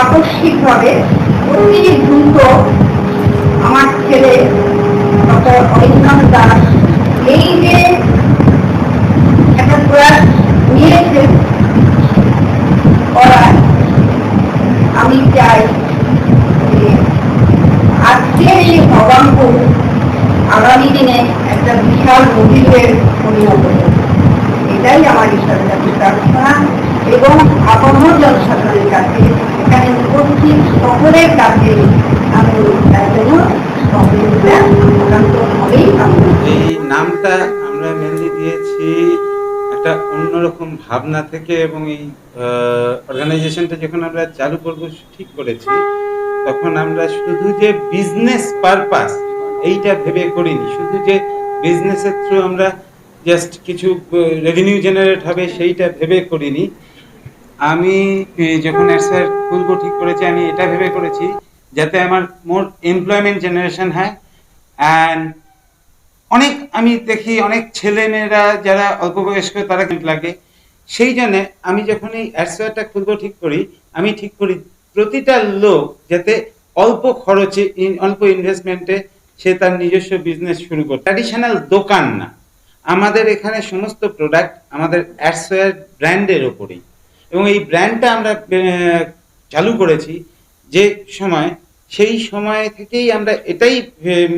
আকস্মিকভাবে অতি দ্রুত আমার ছেলে ডক্টর অরিন্দম দাস এই যে একটা প্রয়াস নিয়েছে, করার, আমি চাই আজকের এই ভবাঙ্কুর আগামী দিনে একটা বিশাল মন্দিরের পরিণত। এটাই আমার ঈশ্বরের কাছে প্রার্থনা এবং আপনার জনসাধারণের কাছে এখানে উপস্থিত সকলের কাছে। এই নামটা আমরা মেনলি দিয়েছি একটা অন্যরকম ভাবনা থেকে এবং এই অর্গানাইজেশনটা যখন আমরা চালু করব ঠিক করেছি, তখন আমরা শুধু যে বিজনেস পারপাস এইটা ভেবে করিনি। শুধু যে বিজনেসের থ্রু আমরা জাস্ট কিছু রেভিনিউ জেনারেট হবে সেইটা ভেবে করিনি। আমি যখন স্যার খুলবো ঠিক করেছি, আমি এটা ভেবে করেছি যাতে আমার মোর এমপ্লয়মেন্ট জেনারেশন হয়। অ্যান্ড অনেক আমি দেখি, অনেক ছেলে মেয়েরা যারা অল্প বয়স্ক তারা কিন্তু লাগে। সেই জন্য আমি যখন এই অ্যাডসোয়ারটা খুলবো ঠিক করি, আমি ঠিক করি প্রতিটা লোক যাতে অল্প খরচে অল্প ইনভেস্টমেন্টে সে তার নিজস্ব বিজনেস শুরু করে ট্র্যাডিশনাল দোকান না। আমাদের এখানে সমস্ত প্রোডাক্ট আমাদের অ্যাডসোয়ার ব্র্যান্ডের ওপরেই এবং এই ব্র্যান্ডটা আমরা চালু করেছি যে সময়, সেই সময় থেকেই আমরা এটাই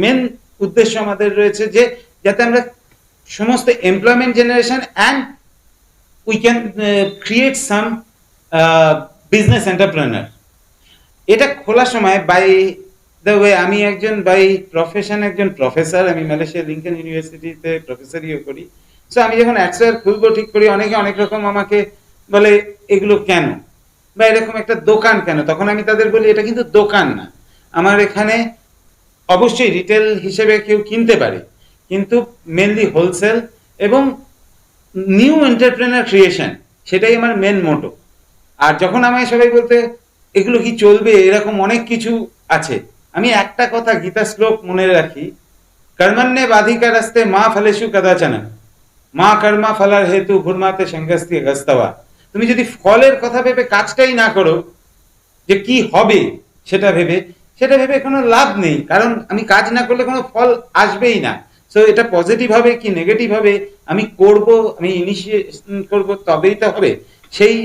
মেন উদ্দেশ্য আমাদের রয়েছে যে যাতে আমরা সমস্ত employment generation and we can create some business entrepreneur এটা খোলার সময় বাই দ্য ওয়ে আমি একজন বাই প্রফেশন একজন প্রফেসর আমি মালয়েশিয়া লিঙ্কন ইউনিভার্সিটিতে প্রফেসরিও করি। সো আমি যখন অ্যাডসার খুলবো, ঠিক করি, অনেকে অনেক রকম আমাকে বলে, এগুলো কেন? বা এরকম একটা দোকান কেন? তখন আমি তাদের বলি, এটা কিন্তু দোকান না। আমার এখানে অবশ্যই রিটেল হিসেবে কেউ কিনতে পারে। কিন্তু মেনলি হোলসেল এবং নিউ এন্টারপ্রেনার ক্রিয়েশন সেটাই আমার মেন মোটো আর যখন আমায় সবাই বলতে, এগুলো কি চলবে? এরকম অনেক কিছু আছে। আমি একটা কথা গীতা শ্লোক মনে রাখি, কর্মণ্যে বাধিকা রাস্তে মা ফলেশু কদাচনা মা কর্মা ফলার হেতু ঘুরমাতে সংগস্তি গস্তবা তুমি যদি ফলের কথা ভেবে কাজটাই না করো, যে কি হবে সেটা ভেবে সেটা ভেবে কোনো লাভ নেই, কারণ আমি কাজ না করলে কোনো ফল আসবেই না। সো এটা পজিটিভ হবে কি নেগেটিভ হবে, আমি করব, আমি ইনিশিয়েশন করব, তবেই তো হবে। সেই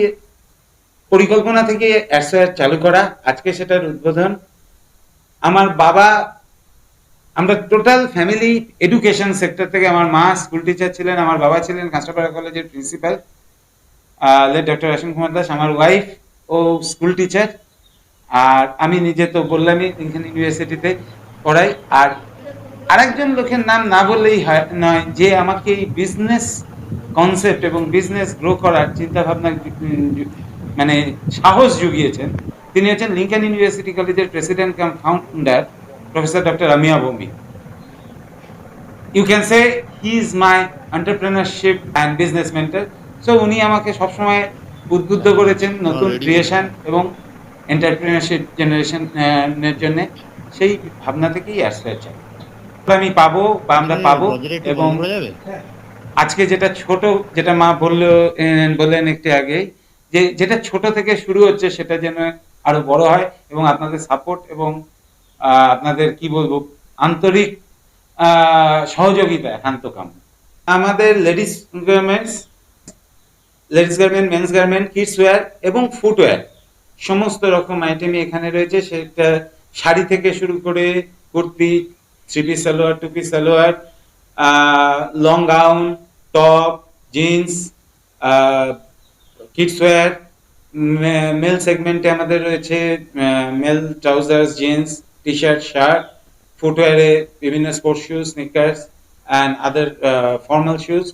পরিকল্পনা থেকে অ্যাডসোয়ার চালু করা, আজকে সেটার উদ্বোধন। আমার বাবা, আমরা টোটাল ফ্যামিলি এডুকেশন সেক্টর থেকে, আমার মা স্কুল টিচার ছিলেন, আমার বাবা ছিলেন কাঁচরাপাড়া কলেজের প্রিন্সিপাল ডক্টর অসীম কুমার দাস, আমার ওয়াইফ ও স্কুল টিচার আর আমি নিজে তো বললামই লিঙ্কন ইউনিভার্সিটিতে পড়াই, আর আরেকজন লোকের নাম না বললেই হয়, নয়, যে আমাকে এই বিজনেস কনসেপ্ট এবং বিজনেস গ্রো করার চিন্তাভাবনা মানে সাহস জুগিয়েছেন, তিনি হচ্ছেন লিঙ্কন ইউনিভার্সিটি কলেজের president cum founder professor doctor Amiya Bhowmik you can say he is my entrepreneurship and business mentor so উনি আমাকে সবসময় উদ্বুদ্ধ করেছেন নতুন ক্রিয়েশন এবং এন্টারপ্রেনারশিপ জেনারেশন এর জন্য। সেই ভাবনা থেকেই আসতে চাই আমি পাবো বা আমরা পাবো এবং আজকে যেটা ছোট যেটা মা বলল বললেন একটু আগে যে যেটা ছোট থেকে শুরু হচ্ছে সেটা যেন আরও বড় হয় এবং আপনাদের সাপোর্ট এবং আপনাদের কি বলব আন্তরিক আহ, সহযোগিতা একান্ত কাম। আমাদের ladies garments ladies garment, men's garment, kids wear এবং ফুটওয়্যার সমস্ত রকম আইটেমই এখানে রয়েছে। সেটা শাড়ি থেকে শুরু করে kurti three piece salwar two piece salwar long gown top jeans kids wear male সেগমেন্টে আমাদের রয়েছে male trousers jeans T shirt shirt ফুটওয়্যারে বিভিন্ন sports shoes sneakers and other formal shoes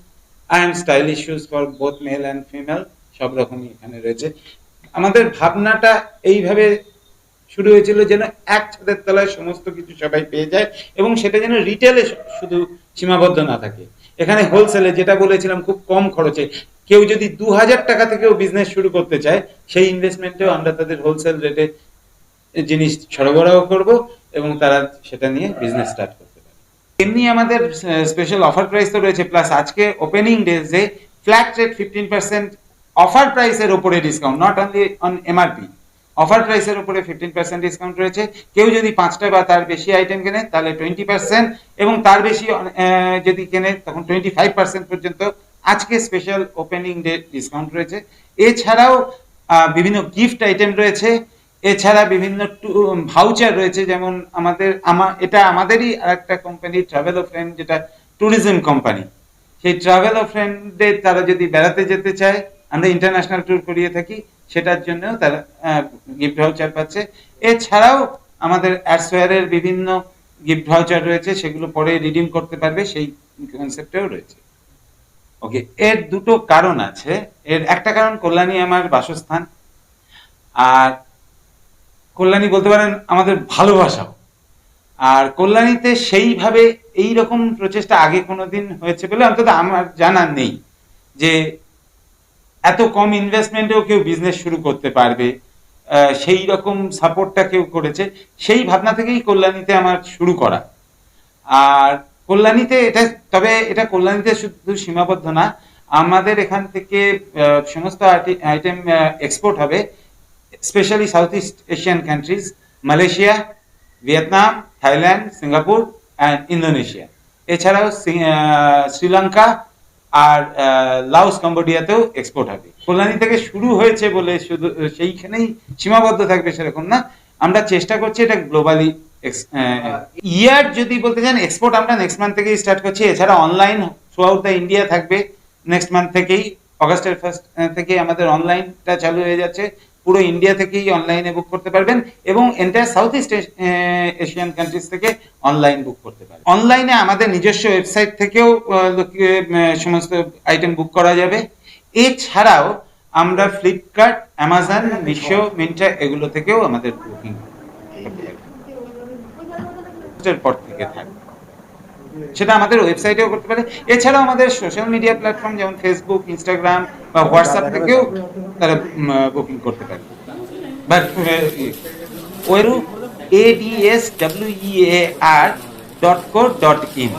and stylish shoes for both male and female সব রকমই এখানে রয়েছে। আমাদের ভাবনাটা এইভাবে শুরু হয়েছিল যেন এক ছাদের তলায় সমস্ত কিছু সবাই পেয়ে যায় এবং সেটা যেন রিটেলে শুধু সীমাবদ্ধ না থাকে। এখানে হোলসেলে যেটা বলেছিলাম, খুব কম খরচে। কেউ যদি দু হাজার টাকা থেকেও বিজনেস শুরু করতে চায়, সেই ইনভেস্টমেন্টেও আমরা তাদের হোলসেল রেটে জিনিস সরবরাহ করব এবং তারা সেটা নিয়ে বিজনেস স্টার্ট পারে এমনি আমাদের স্পেশাল অফার প্রাইস তো রয়েছে প্লাস আজকে opening ডেজে flat rate fifteen percent offer প্রাইসের ওপরে discount not only on MRP offer প্রাইসের উপরে ফিফটিন পার্সেন্ট ডিসকাউন্ট রয়েছে। কেউ যদি পাঁচটা বা তার বেশি আইটেম কেনে, তাহলে টোয়েন্টি পার্সেন্ট এবং তার বেশি যদি কেনে, তখন টোয়েন্টি ফাইভ পার্সেন্ট পর্যন্ত আজকে স্পেশাল ওপেনিং ডে ডিসকাউন্ট রয়েছে। এছাড়াও বিভিন্ন গিফট আইটেম রয়েছে। এছাড়া বিভিন্ন ভাউচার রয়েছে, যেমন আমাদের, আমা, এটা আমাদেরই আরেকটা কোম্পানি ট্রাভেল অফ ফ্রেন্ড যেটা ট্যুরিজম কোম্পানি সেই ট্রাভেল অফ ফ্রেন্ডে তারা যদি বেড়াতে যেতে চায়, আমরা ইন্টারন্যাশনাল ট্যুর করিয়ে থাকি, সেটার জন্যও তারা গিফট ভাউচার পাচ্ছে। এছাড়াও আমাদের অ্যাডসওয়ারের বিভিন্ন গিফট ভাউচার রয়েছে, সেগুলো পরে রিডিম করতে পারবে, সেই কনসেপ্টেও রয়েছে। ওকে এর দুটো কারণ আছে। এর একটা কারণ, কল্যাণী আমার বাসস্থান। আর কল্যাণী বলতে পারেন আমাদের ভালোবাসাও। আর কল্যাণীতে সেইভাবে এই রকম প্রচেষ্টা আগে কোনোদিন হয়েছে বলে অন্তত আমার জানা নেই যে এত কম ইনভেস্টমেন্টেও কেউ বিজনেস শুরু করতে পারবে সেই রকম সাপোর্টটা কেউ করেছে, সেই ভাবনা থেকেই কল্যাণীতে আমার শুরু করা। আর কল্যাণীতে এটা, তবে এটা কল্যাণীতে শুধু সীমাবদ্ধ না, আমাদের এখান থেকে সমস্ত আইটেম এক্সপোর্ট হবে। South east Asian countries Malaysia Vietnam Thailand Singapore and Indonesia এছাড়াও শ্রীলঙ্কা আর লাওস কম্বোডিয়াতেও এক্সপোর্ট হবে। কল্যাণী থেকে শুরু হয়েছে বলে শুধু সেইখানেই সীমাবদ্ধ থাকবে সেরকম না। আমরা চেষ্টা করছি এটা গ্লোবালি ইয়ার যদি বলতে চান এক্সপোর্ট আমরা নেক্সট মান্থ থেকেই স্টার্ট করছি। এছাড়া online through out the India থাকবে। নেক্সট মান্থ থেকেই অগাস্টের ফার্স্ট থেকে আমাদের অনলাইনটা চালু হয়ে যাচ্ছে। পুরো ইন্ডিয়া থেকেই অনলাইনে বুক করতে পারবেন এবং entire south east Asian countries থেকে অনলাইন বুক করতে পারবেন অনলাইনে আমাদের নিজস্ব ওয়েবসাইট থেকেও সমস্ত আইটেম বুক করা যাবে এছাড়াও আমরা ফ্লিপকার্ট অ্যামাজন মিশো মিন্ট্রা এগুলো থেকেও আমাদের বুকিং পর থেকে থাকবে সেটা আমাদের ওয়েবসাইটেও করতে পারে। এছাড়াও আমাদের সোশ্যাল মিডিয়া প্ল্যাটফর্ম যেমন ফেসবুক ইনস্টাগ্রাম বা হোয়াটসঅ্যাপ থেকেও তারা বুকিং করতে পারে। But ওয়েরু ADS W R dot co dot in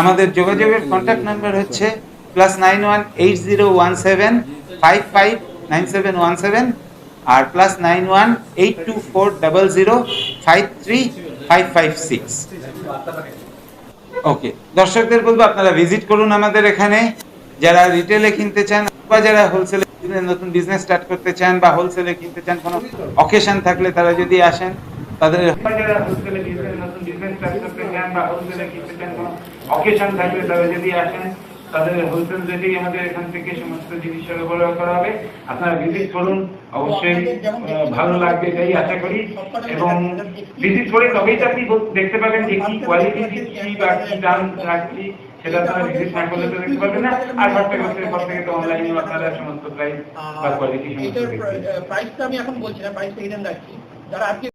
আমাদের যোগাযোগের কন্ট্যাক্ট নাম্বার হচ্ছে plus nine one eight zero one seven five five nine seven one seven আর plus nine one eight two four double zero five three okay দর্শকদের বলব, আপনারা visit করুন আমাদের এখানে। যারা রিটেলে কিনতে চান বা যারা হোলসেলে নতুন বিজনেস স্টার্ট করতে চান বা হোলসেলে কিনতে চান, কোনো অকেশন থাকলে তারা যদি আসেন, তাদের নতুন বিজনেস করতে চান বা হোলসেলে কিনতে চান অকেশন থাকলে তারা যদি আসেন তাদের হোলসেল রেটেই আমাদের এখান থেকে সমস্ত জিনিস সরবরাহ করা হবে। আপনারা ভিজিট করুন অবশ্যই ভালো লাগবে এটাই আশা করি। এবং ভিজিট করে তবেই তো আপনি দেখতে পাবেন যে কি কোয়ালিটি দিচ্ছি বা কি দাম রাখছি সেটা আপনারা ভিজিট না করলে তো দেখতে পাবেন না। আর ঘরটা ঘরের পর থেকে তো অনলাইনে আপনারা সমস্ত প্রাইস বা কোয়ালিটি সমস্ত। প্রাইসটা আমি এখন বলছি না প্রাইসটা হিডেন রাখছি। যারা আজকে